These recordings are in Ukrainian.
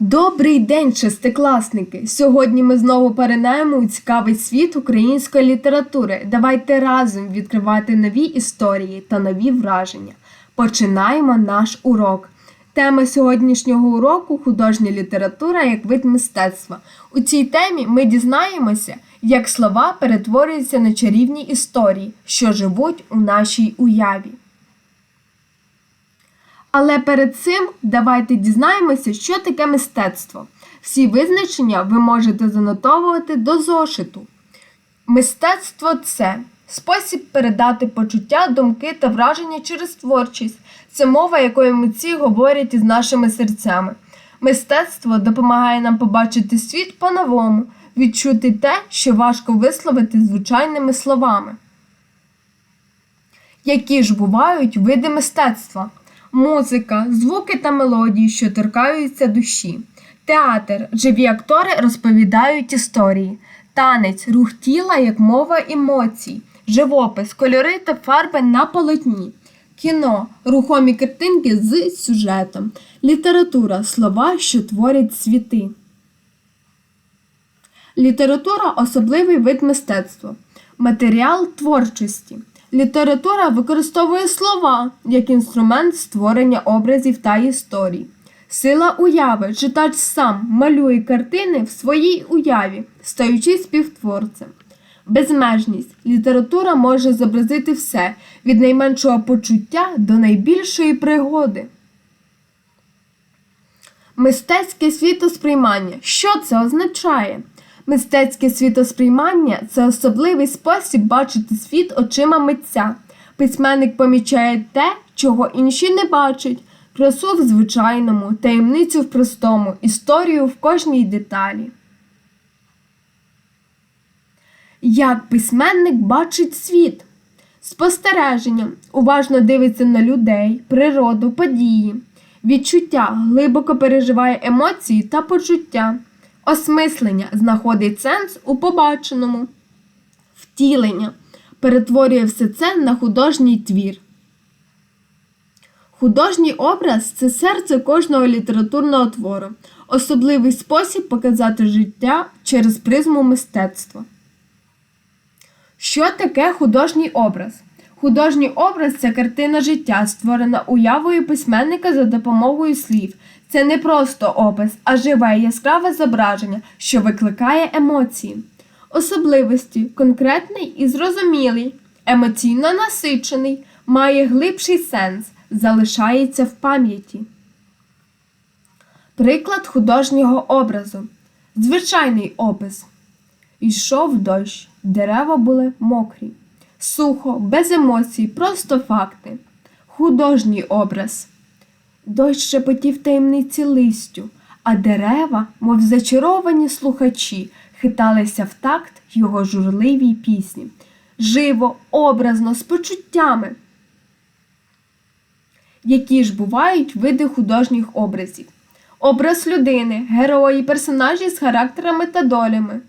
Добрий день, шестикласники! Сьогодні ми знову перенаємо у цікавий світ української літератури. Давайте разом відкривати нові історії та нові враження. Починаємо наш урок. Тема сьогоднішнього уроку художня література як вид мистецтва. У цій темі ми дізнаємося, як слова перетворюються на чарівні історії, що живуть у нашій уяві. Але перед цим давайте дізнаємося, що таке мистецтво. Всі визначення ви можете занотовувати до зошиту. Мистецтво це спосіб передати почуття, думки та враження через творчість. Це мова, якою митці говорять із нашими серцями. Мистецтво допомагає нам побачити світ по-новому, відчути те, що важко висловити звичайними словами. Які ж бувають види мистецтва? Музика, звуки та мелодії, що торкаються душі. Театр, живі актори розповідають історії. Танець, рух тіла як мова емоцій. Живопис, кольори та фарби на полотні. Кіно, рухомі картинки з сюжетом. Література слова, що творять світи. Література особливий вид мистецтва. Матеріал творчості. Література використовує слова як інструмент створення образів та історій. Сила уяви читач сам малює картини в своїй уяві, стаючи співтворцем. Безмежність література може зобразити все від найменшого почуття до найбільшої пригоди. Мистецьке світосприймання. Що це означає? Мистецьке світосприймання це особливий спосіб бачити світ очима митця. Письменник помічає те, чого інші не бачать, красу в звичайному, таємницю в простому, історію в кожній деталі. Як письменник бачить світ? Спостереження уважно дивиться на людей, природу, події, відчуття, глибоко переживає емоції та почуття. Осмислення знаходить сенс у побаченому, втілення перетворює все це на художній твір. Художній образ це серце кожного літературного твору, особливий спосіб показати життя через призму мистецтва. Що таке художній образ? Художній образ це картина життя, створена уявою письменника за допомогою слів. Це не просто опис, а живе яскраве зображення, що викликає емоції. Особливості конкретний і зрозумілий, емоційно насичений, має глибший сенс, залишається в пам'яті. Приклад художнього образу. Звичайний опис. Йшов дощ, дерева були мокрі. Сухо, без емоцій, просто факти. Художній образ. Дощ шепотів таємниці листю, а дерева, мов зачаровані слухачі, хиталися в такт його журливій пісні. Живо, образно, з почуттями. Які ж бувають види художніх образів? Образ людини, герої, персонажі з характерами та долями.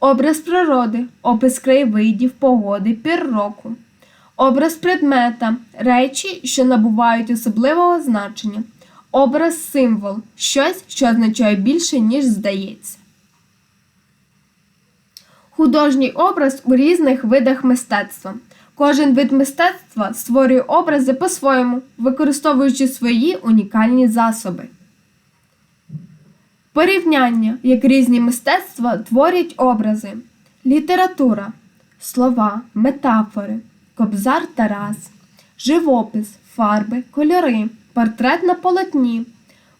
Образ природи, опис краєвидів, погоди, пір року. Образ предмета речі, що набувають особливого значення. Образ символ щось, що означає більше, ніж здається. Художній образ у різних видах мистецтва. Кожен вид мистецтва створює образи по-своєму, використовуючи свої унікальні засоби. Порівняння, як різні мистецтва творять образи, література, слова, метафори, кобзар Тарас, живопис, фарби, кольори, портрет на полотні,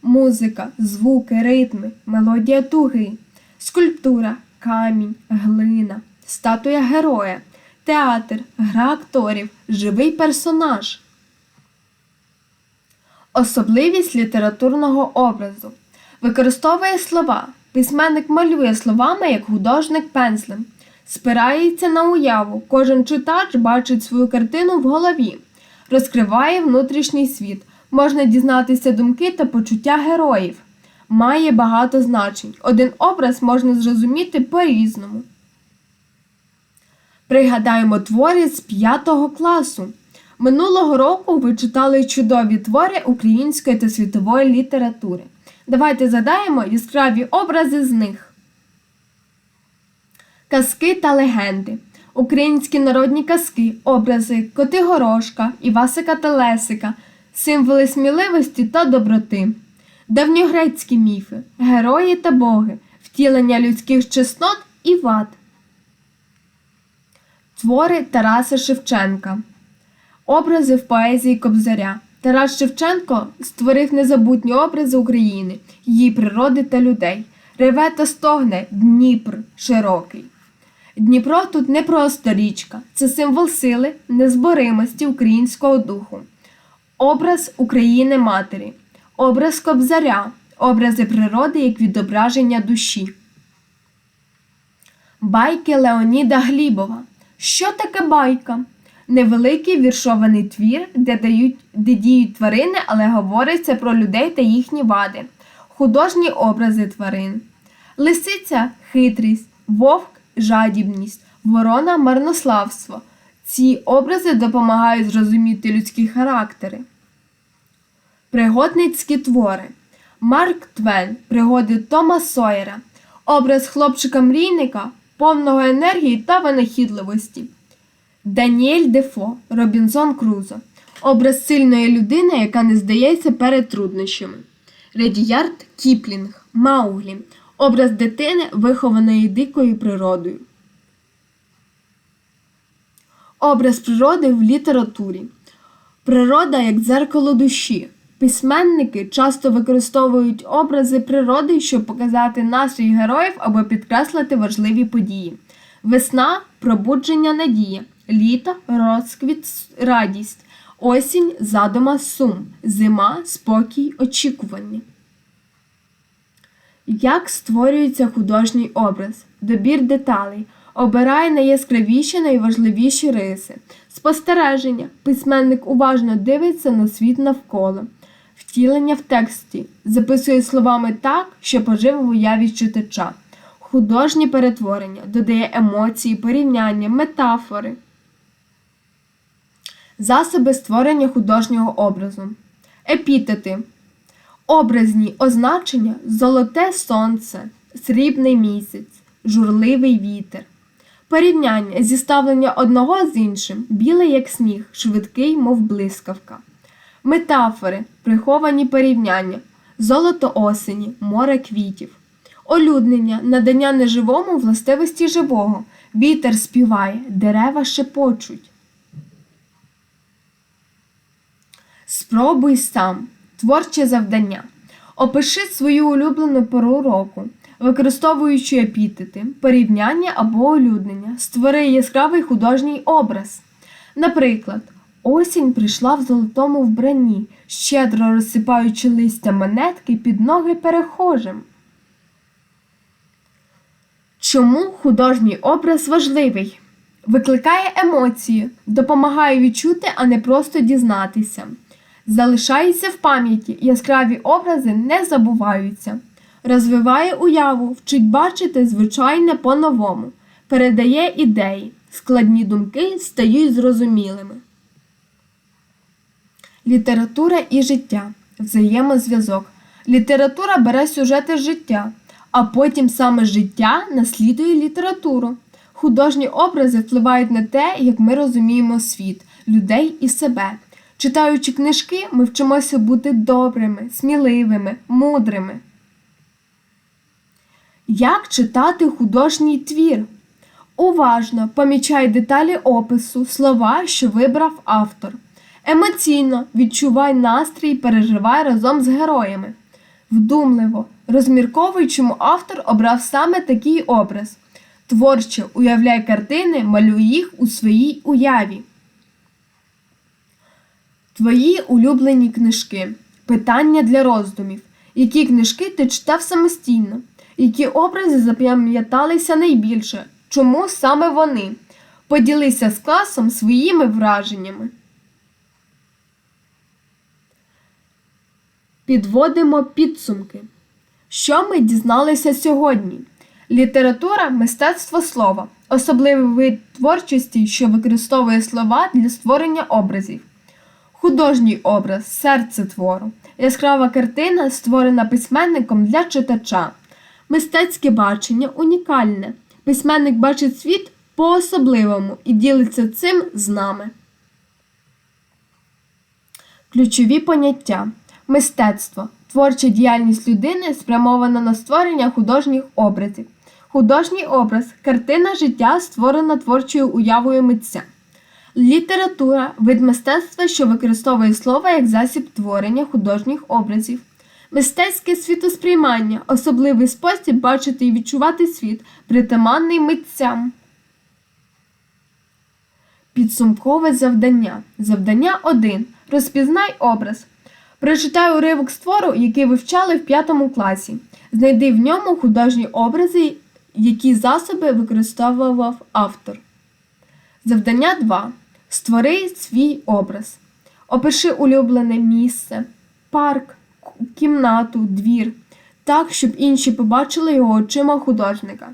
музика, звуки, ритми, мелодія туги, скульптура, камінь, глина, статуя героя, театр, гра акторів, живий персонаж. Особливість літературного образу. Використовує слова. Письменник малює словами як художник пензлем. Спирається на уяву. Кожен читач бачить свою картину в голові, розкриває внутрішній світ. Можна дізнатися думки та почуття героїв. Має багато значень. Один образ можна зрозуміти по-різному. Пригадаємо твори з 5 класу. Минулого року ви читали чудові твори української та світової літератури. Давайте задаємо яскраві образи з них. Казки та легенди. Українські народні казки, образи Котигорошка, Івасика та Лесика, символи сміливості та доброти. Давньогрецькі міфи, герої та боги, втілення людських чеснот і вад. Твори Тараса Шевченка. Образи в поезії Кобзаря. Тарас Шевченко створив незабутні образи України, її природи та людей. Реве та стогне Дніпр широкий. Дніпро тут не просто річка, це символ сили, незборимості українського духу. Образ України Матері, образ Кобзаря, образи природи як відображення душі. Байки Леоніда Глібова. Що таке байка? Невеликий віршований твір, де, дають, де діють тварини, але говориться про людей та їхні вади, художні образи тварин. Лисиця хитрість, вовк жадібність, ворона марнославство. Ці образи допомагають зрозуміти людські характери. Пригодницькі твори. Марк Твен. Пригоди Тома Сойера. Образ хлопчика-мрійника, повного енергії та винахідливості. Даніель Дефо. Робінзон Крузо. Образ сильної людини, яка не здається перед труднощами. Редіярд Кіплінг. Мауглі. Образ дитини, вихованої дикою природою. Образ природи в літературі. Природа як дзеркало душі. Письменники часто використовують образи природи, щоб показати настрій героїв або підкреслити важливі події. Весна пробудження надія, літо розквіт радість, осінь задума сум, зима спокій очікування. Як створюється художній образ, добір деталей, обирає найяскравіші, найважливіші риси, спостереження, письменник уважно дивиться на світ навколо, втілення в тексті, записує словами так, що пожив в уяві читача, художні перетворення, додає емоції, порівняння, метафори. Засоби створення художнього образу. Епітети. Образні означення золоте сонце, срібний місяць, журливий вітер. Порівняння зіставлення одного з іншим, білий як сніг, швидкий, мов блискавка. Метафори, приховані порівняння, золото осені, море квітів. Олюднення, надання неживому властивості живого. Вітер співає, дерева шепочуть. Спробуй сам. Творче завдання. Опиши свою улюблену пору року, використовуючи епітети, порівняння або олюднення, створи яскравий художній образ. Наприклад, осінь прийшла в золотому вбранні, щедро розсипаючи листя монетки під ноги перехожим. Чому художній образ важливий? Викликає емоції, допомагає відчути, а не просто дізнатися. Залишається в пам'яті, яскраві образи не забуваються. Розвиває уяву, вчить бачити звичайне по-новому, передає ідеї, складні думки стають зрозумілими. Література і життя. Взаємозв'язок. Література бере сюжети життя, а потім саме життя наслідує літературу. Художні образи впливають на те, як ми розуміємо світ, людей і себе. Читаючи книжки, ми вчимося бути добрими, сміливими, мудрими. Як читати художній твір? Уважно помічай деталі опису, слова, що вибрав автор. Емоційно відчувай настрій, переживай разом з героями. Вдумливо, розмірковуй, чому автор обрав саме такий образ. Творчо уявляй картини, малюй їх у своїй уяві. Твої улюблені книжки. Питання для роздумів. Які книжки ти читав самостійно? Які образи запам'яталися найбільше? Чому саме вони? Поділися з класом своїми враженнями. Підводимо підсумки. Що ми дізналися сьогодні? Література мистецтво слова, особливий вид творчості, що використовує слова для створення образів. Художній образ серце твору. Яскрава картина, створена письменником для читача. Мистецьке бачення унікальне. Письменник бачить світ по-особливому і ділиться цим з нами. Ключові поняття: мистецтво, творча діяльність людини спрямована на створення художніх образів. Художній образ картина життя, створена творчою уявою митця. Література вид мистецтва, що використовує слово як засіб творення художніх образів. Мистецьке світосприймання особливий спосіб бачити і відчувати світ, притаманний митцям. Підсумкове завдання. Завдання 1. Розпізнай образ. Прочитай уривок з твору, який вивчали в 5 класі. Знайди в ньому художні образи, які засоби використовував автор. Завдання 2. Створи свій образ. Опиши улюблене місце, парк, кімнату, двір, так, щоб інші побачили його очима художника.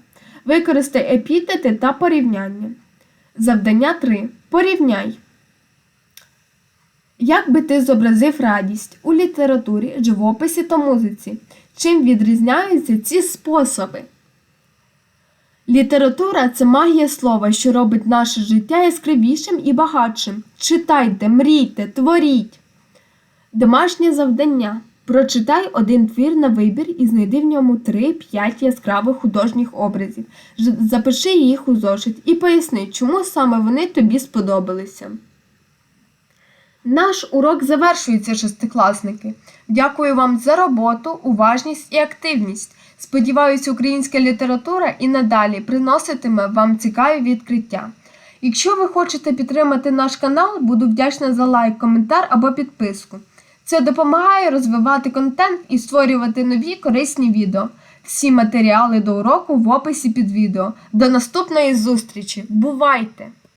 Використай епітети та порівняння. Завдання 3. Порівняй. Як би ти зобразив радість у літературі, живописі та музиці? Чим відрізняються ці способи? Література це магія слова, що робить наше життя яскравішим і багатшим. Читайте, мрійте, творіть. Домашнє завдання. Прочитай один твір на вибір і знайди в ньому 3-5 яскравих художніх образів. Запиши їх у зошит і поясни, чому саме вони тобі сподобалися. Наш урок завершується, шестикласники. Дякую вам за роботу, уважність і активність. Сподіваюся, українська література і надалі приноситиме вам цікаві відкриття. Якщо ви хочете підтримати наш канал, буду вдячна за лайк, коментар або підписку. Це допомагає розвивати контент і створювати нові корисні відео. Всі матеріали до уроку в описі під відео. До наступної зустрічі! Бувайте!